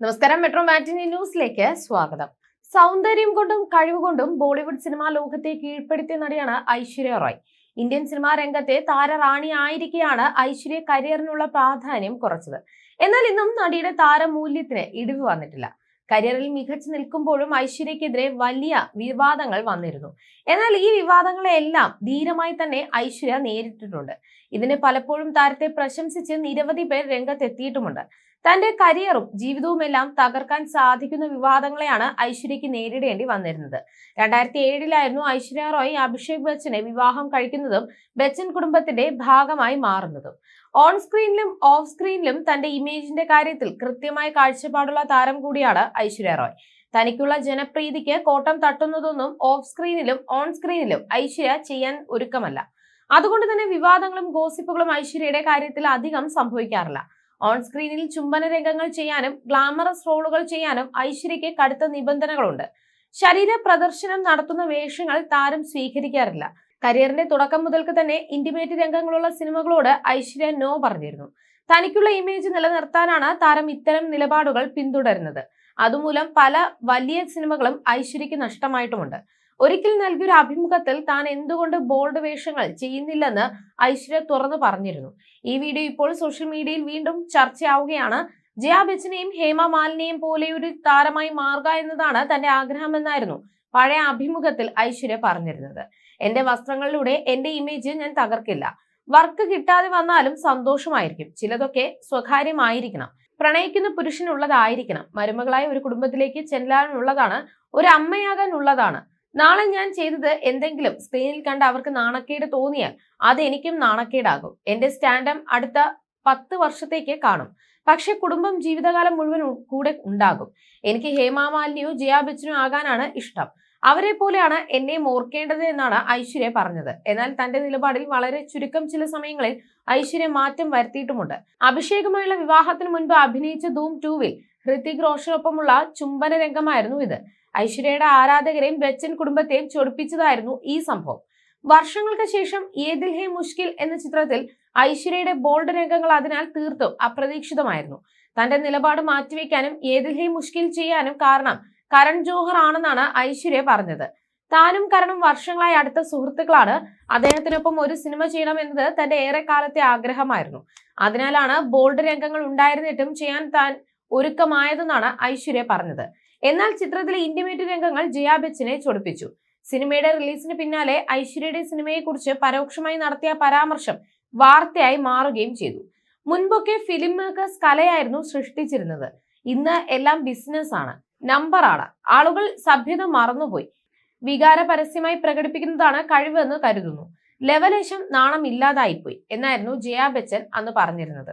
നമസ്കാരം മെട്രോ മാറ്റിനി ന്യൂസിലേക്ക് സ്വാഗതം. സൗന്ദര്യം കൊണ്ടും കഴിവുകൊണ്ടും ബോളിവുഡ് സിനിമാ ലോകത്തെ കീഴ്പ്പെടുത്തിയ നടിയാണ് ഐശ്വര്യ റോയ്. ഇന്ത്യൻ സിനിമാ രംഗത്തെ താരറാണി ആയിരിക്കെയാണ് ഐശ്വര്യ കരിയറിനുള്ള പ്രാധാന്യം കുറച്ചത്. എന്നാൽ ഇന്നും നടിയുടെ താരമൂല്യത്തിന് ഇടിവ് വന്നിട്ടില്ല. കരിയറിൽ മികച്ചു നിൽക്കുമ്പോഴും ഐശ്വര്യക്കെതിരെ വലിയ വിവാദങ്ങൾ വന്നിരുന്നു. എന്നാൽ ഈ വിവാദങ്ങളെല്ലാം ധീരമായി തന്നെ ഐശ്വര്യ നേരിട്ടിട്ടുണ്ട്. ഇതിനെ പലപ്പോഴും താരത്തെ പ്രശംസിച്ച് നിരവധി പേർ രംഗത്തെത്തിയിട്ടുമുണ്ട്. തന്റെ കരിയറും ജീവിതവുമെല്ലാം തകർക്കാൻ സാധിക്കുന്ന വിവാദങ്ങളെയാണ് ഐശ്വര്യക്ക് നേരിടേണ്ടി വന്നിരുന്നത്. രണ്ടായിരത്തി ഏഴിലായിരുന്നു ഐശ്വര്യ റോയ് അഭിഷേക് ബച്ചനെ വിവാഹം കഴിക്കുന്നതും ബച്ചൻ കുടുംബത്തിന്റെ ഭാഗമായി മാറുന്നതും. ഓൺ സ്ക്രീനിലും ഓഫ് സ്ക്രീനിലും തന്റെ ഇമേജിന്റെ കാര്യത്തിൽ കൃത്യമായ കാഴ്ചപ്പാടുള്ള താരം കൂടിയാണ് ഐശ്വര്യ റോയ്. തനിക്കുള്ള ജനപ്രീതിക്ക് കോട്ടം തട്ടുന്നതൊന്നും ഓഫ് സ്ക്രീനിലും ഓൺ സ്ക്രീനിലും ഐശ്വര്യ ചെയ്യാൻ ഒരുക്കമല്ല. അതുകൊണ്ട് തന്നെ വിവാദങ്ങളും ഗോസിപ്പുകളും ഐശ്വര്യയുടെ കാര്യത്തിൽ അധികം സംഭവിക്കാറില്ല. ഓൺ സ്ക്രീനിൽ ചുംബന രംഗങ്ങൾ ചെയ്യാനും ഗ്ലാമറസ് റോളുകൾ ചെയ്യാനും ഐശ്വര്യയ്ക്ക് കടുത്ത നിബന്ധനകളുണ്ട്. ശരീര പ്രദർശനം നടത്തുന്ന വേഷങ്ങൾ താരം സ്വീകരിക്കാറില്ല. കരിയറിന്റെ തുടക്കം മുതൽക്ക് തന്നെ ഇന്റിമേറ്റ് രംഗങ്ങളുള്ള സിനിമകളോട് ഐശ്വര്യ നോ പറഞ്ഞിരുന്നു. തനിക്കുള്ള ഇമേജ് നിലനിർത്താനാണ് താരം ഇത്തരം നിലപാടുകൾ പിന്തുടരുന്നത്. അതുമൂലം പല വലിയ സിനിമകളും ഐശ്വര്യയ്ക്ക് നഷ്ടമായിട്ടുമുണ്ട്. ഒരിക്കൽ നൽകിയൊരു അഭിമുഖത്തിൽ താൻ എന്തുകൊണ്ട് ബോൾഡ് വേഷങ്ങൾ ചെയ്യുന്നില്ലെന്ന് ഐശ്വര്യ തുറന്നു പറഞ്ഞിരുന്നു. ഈ വീഡിയോ ഇപ്പോൾ സോഷ്യൽ മീഡിയയിൽ വീണ്ടും ചർച്ചയാവുകയാണ്. ജയ ബച്ചനെയും ഹേമ മാലിനെയും പോലെ ഒരു താരമായി മാറുക എന്നതാണ് തന്റെ ആഗ്രഹമെന്നായിരുന്നു പഴയ അഭിമുഖത്തിൽ ഐശ്വര്യ പറഞ്ഞിരുന്നത്. എന്റെ വസ്ത്രങ്ങളിലൂടെ എന്റെ ഇമേജ് ഞാൻ തകർക്കില്ല. വർക്ക് കിട്ടാതെ വന്നാലും സന്തോഷമായിരിക്കും. ചിലതൊക്കെ സ്വകാര്യമായിരിക്കണം. പ്രണയിക്കുന്ന പുരുഷനുള്ളതായിരിക്കണം. മരുമകളായ ഒരു കുടുംബത്തിലേക്ക് ചെല്ലാനുള്ളതാണ് ഒരു അമ്മയാകാനുള്ളതാണ് നാളെ ഞാൻ ചെയ്തത് എന്തെങ്കിലും സ്ക്രീനിൽ കണ്ട് അവർക്ക് നാണക്കേട് തോന്നിയാൽ അത് എനിക്കും നാണക്കേടാകും. എന്റെ സ്റ്റാൻഡം അടുത്ത പത്ത് വർഷത്തേക്ക് കാണും. പക്ഷെ കുടുംബം ജീവിതകാലം മുഴുവൻ കൂടെ ഉണ്ടാകും. എനിക്ക് ഹേമാമാലിനിയോ ജയാ ബച്ചനോ ആകാനാണ് ഇഷ്ടം. അവരെ പോലെയാണ് എന്നെ ഓർക്കേണ്ടത് എന്നാണ് ഐശ്വര്യ പറഞ്ഞത്. എന്നാൽ തന്റെ നിലപാടിൽ വളരെ ചുരുക്കം ചില സമയങ്ങളിൽ ഐശ്വര്യ മാറ്റം വരുത്തിയിട്ടുമുണ്ട്. അഭിഷേകുമായുള്ള വിവാഹത്തിന് മുൻപ് അഭിനയിച്ച ധൂം ടൂവിൽ ഹൃതിക് റോഷനൊപ്പമുള്ള ചുംബന രംഗമായിരുന്നു ഇത്. ഐശ്വര്യയുടെ ആരാധകരെയും ബച്ചൻ കുടുംബത്തെയും ചൊടിപ്പിച്ചതായിരുന്നു ഈ സംഭവം. വർഷങ്ങൾക്ക് ശേഷം ഏതിൽ ഹേ മുഷ്കിൽ എന്ന ചിത്രത്തിൽ ഐശ്വര്യയുടെ ബോൾഡ് രംഗങ്ങൾ അതിനാൽ തീർത്തും അപ്രതീക്ഷിതമായിരുന്നു. തന്റെ നിലപാട് മാറ്റിവെക്കാനും ഏതിൽ ഹേ മുഷ്കിൽ ചെയ്യാനും കാരണം കരൺ ജോഹർ ആണെന്നാണ് ഐശ്വര്യ പറഞ്ഞത്. താനും കരണും വർഷങ്ങളായി അടുത്ത സുഹൃത്തുക്കളാണ്. അദ്ദേഹത്തിനൊപ്പം ഒരു സിനിമ ചെയ്യണം എന്നത് തന്റെ ഏറെക്കാലത്തെ ആഗ്രഹമായിരുന്നു. അതിനാലാണ് ബോൾഡ് രംഗങ്ങൾ ഉണ്ടായിരുന്നിട്ടും ചെയ്യാൻ താൻ ഒരുക്കമായതെന്നാണ് ഐശ്വര്യ പറഞ്ഞത്. എന്നാൽ ചിത്രത്തിലെ ഇന്റിമേറ്റ് രംഗങ്ങൾ ജയാ ബച്ചനെ ചൊടിപ്പിച്ചു. സിനിമയുടെ റിലീസിന് പിന്നാലെ ഐശ്വര്യയുടെ സിനിമയെക്കുറിച്ച് പരോക്ഷമായി നടത്തിയ പരാമർശം വാർത്തയായി മാറുകയും ചെയ്തു. മുൻപൊക്കെ ഫിലിം മേക്കേഴ്സ് കലയായിരുന്നു സൃഷ്ടിച്ചിരുന്നത്. ഇന്ന് എല്ലാം ബിസിനസ് ആണ്. നമ്പറാണ് ആളുകൾ സഭ്യത മറന്നുപോയി. വികാര പരസ്യമായി പ്രകടിപ്പിക്കുന്നതാണ് കഴിവെന്ന് കരുതുന്നു. ലെവലേശം നാണം ഇല്ലാതായിപ്പോയി എന്നായിരുന്നു ജയാ ബച്ചൻ അന്ന് പറഞ്ഞിരുന്നത്.